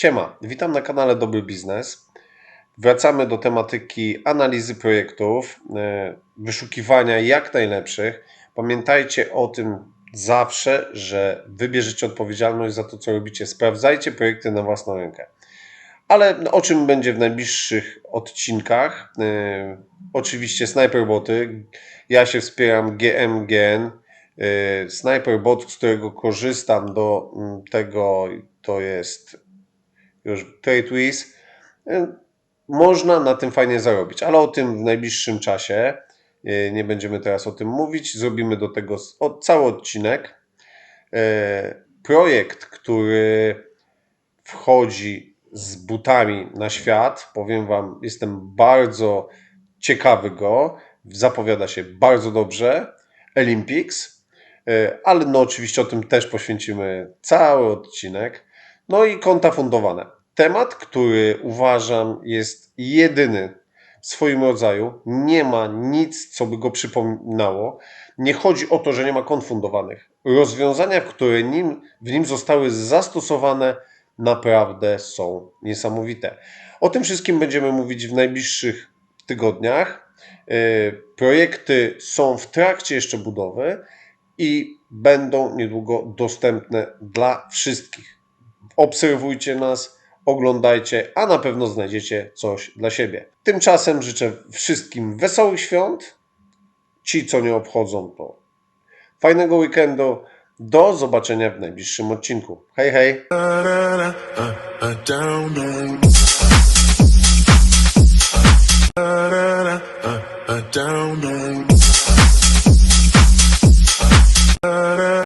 Siema, witam na kanale Dobry Biznes. Wracamy do tematyki analizy projektów, e, wyszukiwania jak najlepszych. Pamiętajcie o tym zawsze, że wybierzecie odpowiedzialność za to, co robicie. Sprawdzajcie projekty na własną rękę. Ale no, o czym będzie w najbliższych odcinkach? E, oczywiście Sniperboty. Ja się wspieram GMGN. E, Sniperbot, z którego korzystam do mm, tego, to jest już TradeWiz. E, Można na tym fajnie zarobić, ale o tym w najbliższym czasie. E, Nie będziemy teraz o tym mówić. Zrobimy do tego cały odcinek. E, Projekt, który wchodzi z butami na świat, powiem Wam, jestem bardzo ciekawy go. Zapowiada się bardzo dobrze. Olympics. Ale no oczywiście o tym też poświęcimy cały odcinek. No i konta fundowane. Temat, który uważam jest jedyny w swoim rodzaju. Nie ma nic, co by go przypominało. Nie chodzi o to, że nie ma kont fundowanych. Rozwiązania, które nim, w nim zostały zastosowane, naprawdę są niesamowite. O tym wszystkim będziemy mówić w najbliższych tygodniach. E, Projekty są w trakcie jeszcze budowy i będą niedługo dostępne dla wszystkich. Obserwujcie nas, oglądajcie, a na pewno znajdziecie coś dla siebie. Tymczasem życzę wszystkim wesołych świąt. Ci, co nie obchodzą, to fajnego weekendu. Do zobaczenia w najbliższym odcinku. Hej, hej!